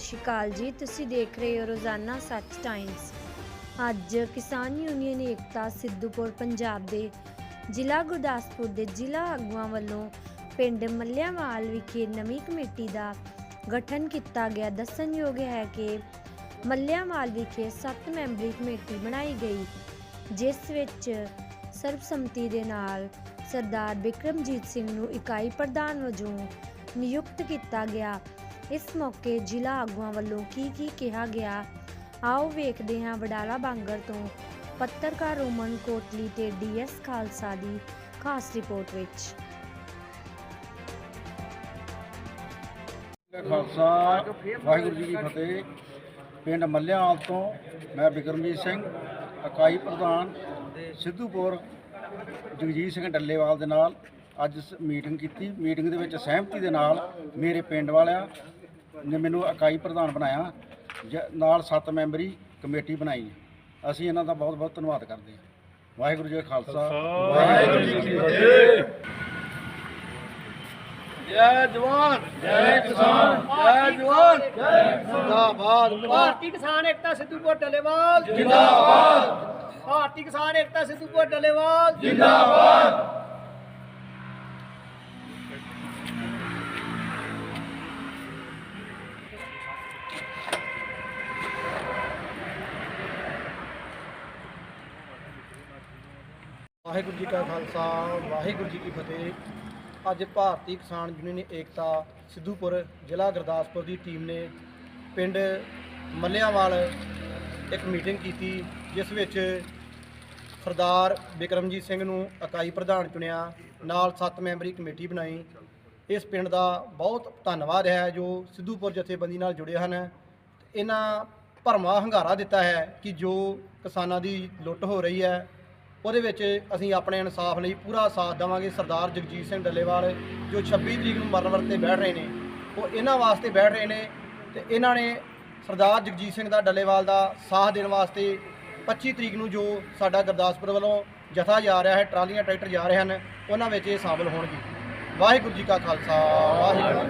ਸ਼੍ਰੀ ਅਕਾਲ ਜੀ, ਤੁਸੀਂ ਦੇਖ ਰਹੇ ਹੋ ਰੋਜ਼ਾਨਾ ਸੱਚ ਟਾਈਮਸ ਅੱਜ ਕਿਸਾਨ ਯੂਨੀਅਨ ਏਕਤਾ ਸਿੱਧੂਪੁਰ, ਪੰਜਾਬ ਦੇ ਜ਼ਿਲ੍ਹਾ ਗੁਰਦਾਸਪੁਰ ਦੇ ਜ਼ਿਲ੍ਹਾ ਆਗੂਆਂ ਵੱਲੋਂ ਪਿੰਡ ਮੱਲਿਆਂਵਾਲ ਵਿਖੇ ਨਵੀਂ ਕਮੇਟੀ ਦਾ ਗਠਨ ਕੀਤਾ ਗਿਆ। ਦੱਸਣਯੋਗ ਹੈ ਕਿ ਮੱਲਿਆਂਵਾਲ ਵਿਖੇ 7 ਮੈਂਬਰੀ ਕਮੇਟੀ ਬਣਾਈ ਗਈ, ਜਿਸ ਵਿੱਚ ਸਰਬਸੰਮਤੀ ਦੇ ਨਾਲ ਸਰਦਾਰ ਬਿਕਰਮਜੀਤ ਸਿੰਘ ਨੂੰ ਇਕਾਈ ਪ੍ਰਧਾਨ ਵਜੋਂ ਨਿਯੁਕਤ ਕੀਤਾ ਗਿਆ। ਇਸ ਮੌਕੇ ਜ਼ਿਲ੍ਹਾ ਆਗੂਆਂ ਵੱਲੋਂ ਕੀ ਕੀ ਕਿਹਾ ਗਿਆ, ਆਓ ਵੇਖਦੇ ਹਾਂ ਵਡਾਲਾ ਬਾਂਗਰ ਤੋਂ ਪੱਤਰਕਾਰ ਰੋਮਨ ਕੋਟਲੀ ਤੇ ਡੀਐਸ ਖਾਲਸਾ ਦੀ ਖਾਸ ਰਿਪੋਰਟ ਵਿੱਚ। ਖਾਲਸਾ, ਵਾਹਿਗੁਰੂ ਜੀ ਕੀ ਫਤਿਹ। ਪਿੰਡ ਮੱਲਿਆਂਵਾਲ ਤੋਂ ਮੈਂ ਬਿਕਰਮਜੀਤ ਸਿੰਘ, ਇਕਾਈ ਪ੍ਰਧਾਨ ਸਿੱਧੂਪੁਰ ਜਗਜੀਤ ਸਿੰਘ ਡੱਲੇਵਾਲ ਦੇ ਨਾਲ ਅੱਜ ਸ- ਮੀਟਿੰਗ ਕੀਤੀ। ਮੀਟਿੰਗ ਦੇ ਵਿੱਚ ਸਹਿਮਤੀ ਦੇ ਨਾਲ ਮੇਰੇ ਪਿੰਡ ਵਾਲਿਆਂ ਨੇ ਮੈਨੂੰ ਇਕਾਈ ਪ੍ਰਧਾਨ ਬਣਾਇਆ ਜ- ਨਾਲ 7 ਮੈਂਬਰੀ ਕਮੇਟੀ ਬਣਾਈ। ਅਸੀਂ ਇਹਨਾਂ ਦਾ ਬਹੁਤ ਬਹੁਤ ਧੰਨਵਾਦ ਕਰਦੇ ਹਾਂ। ਵਾਹਿਗੁਰੂ ਜੀ ਖਾਲਸਾ ਵਾਹਿਗੁਰੂ ਜੀ ਕੀ ਫਤਿਹ। ਜੈ ਜਵਾਨ। ਜੈ ਕਿਸਾਨ। ਜੈ ਜਵਾਨ। ਜੈ ਜਿੰਦਾਬਾਦ। ਭਾਰਤੀ ਕਿਸਾਨ ਏਕਤਾ ਸਿੱਧੂਪੁਰ ਡੱਲੇਵਾਲ। ਜਿੰਦਾਬਾਦ। ਭਾਰਤੀ ਕਿਸਾਨ ਏਕਤਾ ਸਿੱਧੂਪੁਰ ਡੱਲੇਵਾਲ। ਵਾਹਿਗੁਰੂ ਜੀ ਕਾ ਖਾਲਸਾ ਵਾਹਿਗੁਰੂ ਜੀ ਕੀ ਫਤਿਹ। ਅੱਜ ਭਾਰਤੀ ਕਿਸਾਨ ਯੂਨੀਅਨ ਏਕਤਾ ਸਿੱਧੂਪੁਰ ਜ਼ਿਲ੍ਹਾ ਗੁਰਦਾਸਪੁਰ ਦੀ ਟੀਮ ਨੇ ਪਿੰਡ ਮੱਲਿਆਂਵਾਲ ਇੱਕ ਮੀਟਿੰਗ ਕੀਤੀ ਜਿਸ ਵਿੱਚ ਸਰਦਾਰ ਬਿਕਰਮਜੀਤ ਸਿੰਘ ਨੂੰ ਇਕਾਈ ਪ੍ਰਧਾਨ ਚੁਣਿਆ, ਨਾਲ 7 ਮੈਂਬਰੀ ਕਮੇਟੀ ਬਣਾਈ। ਇਸ ਪਿੰਡ ਦਾ ਬਹੁਤ ਧੰਨਵਾਦ ਹੈ ਜੋ ਸਿੱਧੂਪੁਰ ਜਥੇਬੰਦੀ ਨਾਲ ਜੁੜੇ ਹਨ। ਇਹਨਾਂ ਭਰਮਾ ਹੰਗਾਰਾ ਦਿੱਤਾ ਹੈ ਕਿ ਜੋ ਕਿਸਾਨਾਂ ਦੀ ਲੁੱਟ ਹੋ ਰਹੀ ਹੈ, ਉਹਦੇ ਵਿੱਚ ਅਸੀਂ ਆਪਣੇ ਇਨਸਾਫ ਲਈ ਪੂਰਾ ਸਾਥ ਦੇਵਾਂਗੇ। ਸਰਦਾਰ ਜਗਜੀਤ ਸਿੰਘ ਡੱਲੇਵਾਲ ਜੋ 26 ਤਰੀਕ ਨੂੰ ਮਰਨ ਵਰਤੇ ਬੈਠ ਰਹੇ ਨੇ, ਉਹ ਇਹਨਾਂ ਵਾਸਤੇ ਬੈਠ ਰਹੇ ਨੇ ਤੇ ਇਹਨਾਂ ਨੇ ਸਰਦਾਰ ਜਗਜੀਤ ਸਿੰਘ ਦਾ ਡੱਲੇਵਾਲ ਦਾ ਸਾਥ ਦੇਣ ਵਾਸਤੇ 25 ਤਰੀਕ ਨੂੰ ਜੋ ਸਾਡਾ ਗੁਰਦਾਸਪੁਰ ਵੱਲੋਂ ਜਥਾ ਜਾ ਰਿਹਾ ਹੈ, ਟਰਾਲੀਆਂ, ਟਰੈਕਟਰ ਜਾ ਰਹੇ ਹਨ, ਉਹਨਾਂ ਵਿੱਚ ਇਹ ਸ਼ਾਮਲ ਹੋਣਗੇ। ਵਾਹਿਗੁਰੂ ਜੀ ਕਾ ਖਾਲਸਾ, ਵਾਹਿਗੁਰੂ ਜੀ